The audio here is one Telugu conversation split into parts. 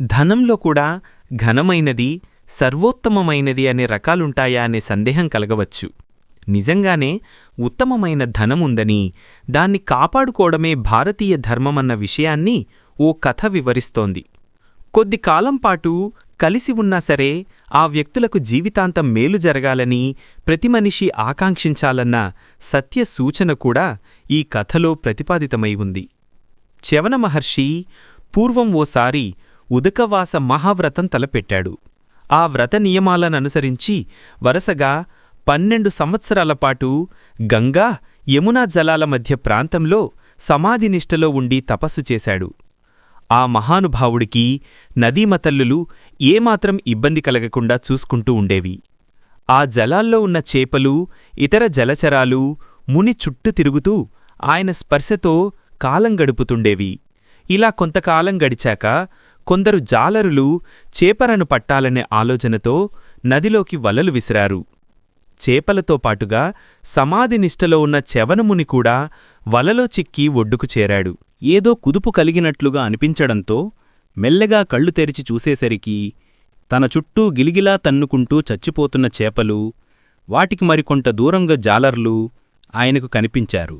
ధనంలో కూడా ఘనమైనది సర్వోత్తమమైనది అనే రకాలుంటాయా అనే సందేహం కలగవచ్చు. నిజంగానే ఉత్తమమైన ధనముందని దాన్ని కాపాడుకోవడమే భారతీయ ధర్మమన్న విషయాన్ని ఓ కథ వివరిస్తోంది. కొద్ది కాలం పాటు కలిసి ఉన్నా సరే ఆ వ్యక్తులకు జీవితాంతం మేలు జరగాలని ప్రతి మనిషి ఆకాంక్షించాలన్న సత్య సూచన కూడా ఈ కథలో ప్రతిపాదితమై ఉంది. చవన మహర్షి పూర్వం ఓసారి ఉదకవాస మహావ్రతం తలపెట్టాడు. ఆ వ్రత నియమాలననుసరించి వరసగా పన్నెండు సంవత్సరాల పాటు గంగా యమునా జలాల మధ్య ప్రాంతంలో సమాధినిష్టలో ఉండి తపస్సు చేశాడు. ఆ మహానుభావుడికి నదీమతల్లులు ఏమాత్రం ఇబ్బంది కలగకుండా చూసుకుంటూ ఉండేవి. ఆ జలాల్లో ఉన్న చేపలు ఇతర జలచరాలు ముని చుట్టూ తిరుగుతూ ఆయన స్పర్శతో కాలం గడుపుతుండేవి. ఇలా కొంతకాలం గడిచాక కొందరు జాలరులు చేపలను పట్టాలనే ఆలోచనతో నదిలోకి వలలు విసిరారు. చేపలతో పాటుగా సమాధినిష్టలో ఉన్న చెవనముని కూడా వలలో చిక్కి ఒడ్డుకు చేరాడు. ఏదో కుదుపు కలిగినట్లుగా అనిపించడంతో మెల్లగా కళ్ళు తెరిచి చూసేసరికి తన చుట్టూ గిలిగిలా తన్నుకుంటూ చచ్చిపోతున్న చేపలు వాటికి మరికొంత దూరంగా జాలర్లు ఆయనకు కనిపించారు.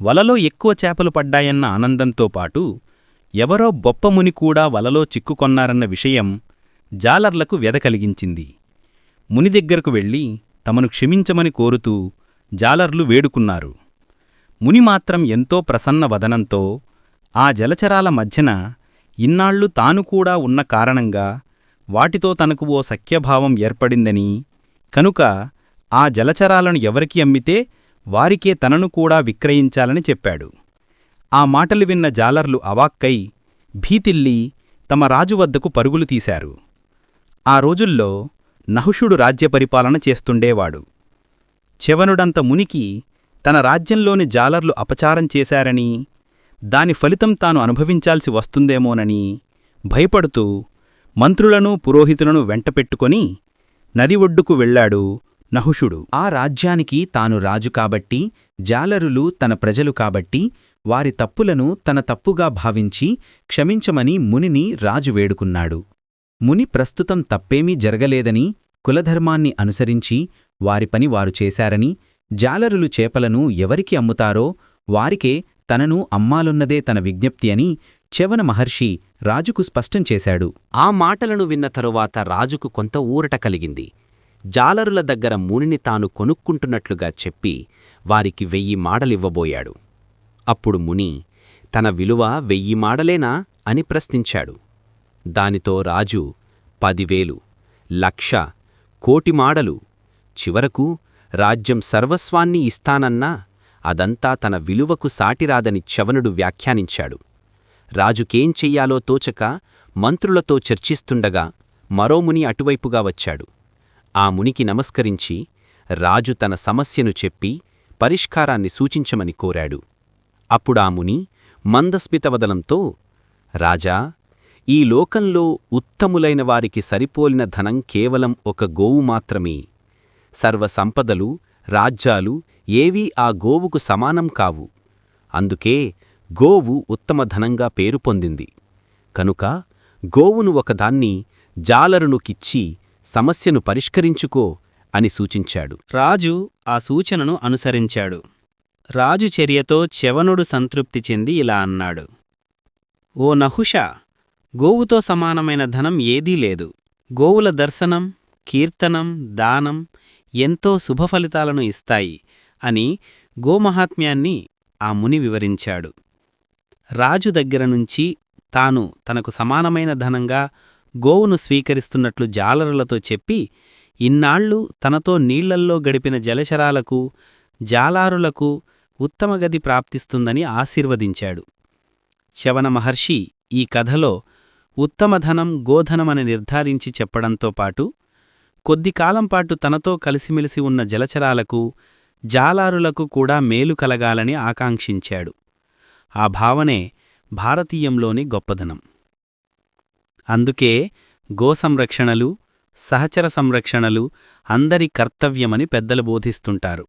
వలలో ఎక్కువ చేపలు పడ్డాయన్న ఆనందంతో పాటు ఎవరో బొప్పముని కూడా వలలో చిక్కుకొన్నారన్న విషయం జాలర్లకు వ్యధ కలిగించింది. ముని దగ్గరకు వెళ్ళి తమను క్షమించమని కోరుతూ జాలర్లు వేడుకున్నారు. ముని మాత్రం ఎంతో ప్రసన్న వదనంతో ఆ జలచరాల మధ్యన ఇన్నాళ్ళు తాను కూడా ఉన్న కారణంగా వాటితో తనకు ఓ సఖ్యభావం ఏర్పడిందని కనుక ఆ జలచరాలను ఎవరికి అమ్మితే వారికే తనను కూడా విక్రయించాలని చెప్పాడు. ఆ మాటలు విన్న జాలర్లు అవాక్కై భీతిల్లి తమ రాజు వద్దకు పరుగులు తీశారు. ఆ రోజుల్లో నహుషుడు రాజ్యపరిపాలన చేస్తుండేవాడు. చెవనుడంత మునికి తన రాజ్యంలోని జాలర్లు అపచారం చేశారని దాని ఫలితం తాను అనుభవించాల్సి వస్తుందేమోనని భయపడుతూ మంత్రులను పురోహితులను వెంటపెట్టుకొని నది ఒడ్డుకు వెళ్ళాడు నహుషుడు. ఆ రాజ్యానికి తాను రాజు కాబట్టి జాలరులు తన ప్రజలు కాబట్టి వారి తప్పులను తన తప్పుగా భావించి క్షమించమని మునిని రాజు వేడుకున్నాడు. ముని ప్రస్తుతం తప్పేమీ జరగలేదని కులధర్మాన్ని అనుసరించి వారి పని వారు చేశారని జాలరులు చేపలను ఎవరికి అమ్ముతారో వారికే తనను అమ్మాలున్నదే తన విజ్ఞప్తి అని చెవన మహర్షి రాజుకు స్పష్టం చేశాడు. ఆ మాటలను విన్న తరువాత రాజుకు కొంత ఊరట కలిగింది. జాలరుల దగ్గర మునిని తాను కొనుక్కుంటున్నట్లుగా చెప్పి వారికి వెయ్యి మాడలివ్వబోయాడు. అప్పుడు ముని తన విలువ వెయ్యి మాడలేనా అని ప్రశ్నించాడు. దానితో రాజు పదివేలు లక్ష కోటి మాడలు చివరకు రాజ్యం సర్వస్వాన్ని ఇస్తానన్నా అదంతా తన విలువకు సాటిరాదని చవనుడు వ్యాఖ్యానించాడు. రాజుకేం చెయ్యాలో తోచక మంత్రులతో చర్చిస్తుండగా మరో ముని అటువైపుగా వచ్చాడు. ఆ మునికి నమస్కరించి రాజు తన సమస్యను చెప్పి పరిష్కారాన్ని సూచించమని కోరాడు. అప్పుడా ముని మందస్మితవదలంతో రాజా ఈ లోకంలో ఉత్తములైన వారికి సరిపోలిన ధనం కేవలం ఒక గోవు మాత్రమే. సర్వసంపదలు రాజ్యాలు ఏవీ ఆ గోవుకు సమానం కావు. అందుకే గోవు ఉత్తమ ధనంగా పేరు పొందింది. కనుక గోవును ఒకదాన్ని జాలరునుకిచ్చి సమస్యను పరిష్కరించుకో అని సూచించాడు. రాజు ఆ సూచనను అనుసరించాడు. రాజు చర్యతో చెవనుడు సంతృప్తి చెంది ఇలా అన్నాడు. ఓ నహుష గోవుతో సమానమైన ధనం ఏదీ లేదు. గోవుల దర్శనం కీర్తనం దానం ఎంతో శుభఫలితాలను ఇస్తాయి అని గోమహాత్మ్యాన్ని ఆ ముని వివరించాడు. రాజు దగ్గర నుంచి తాను తనకు సమానమైన ధనంగా గోవును స్వీకరిస్తున్నట్లు జాలరులతో చెప్పి ఇన్నాళ్ళు తనతో నీళ్ళల్లో గడిపిన జలచరాలకు జాలారులకు ఉత్తమగతి ప్రాప్తిస్తుందని ఆశీర్వదించాడు. శవన మహర్షి ఈ కథలో ఉత్తమధనం గోధనమని నిర్ధారించి చెప్పడంతో పాటు కొద్దికాలంపాటు తనతో కలిసిమెలిసి ఉన్న జలచరాలకు జాలారులకు కూడా మేలు కలగాలని ఆకాంక్షించాడు. ఆ భావనే భారతీయంలోని గొప్పదనం. అందుకే గోసంరక్షణలు సహచర సంరక్షణలు అందరి కర్తవ్యమని పెద్దలు బోధిస్తుంటారు.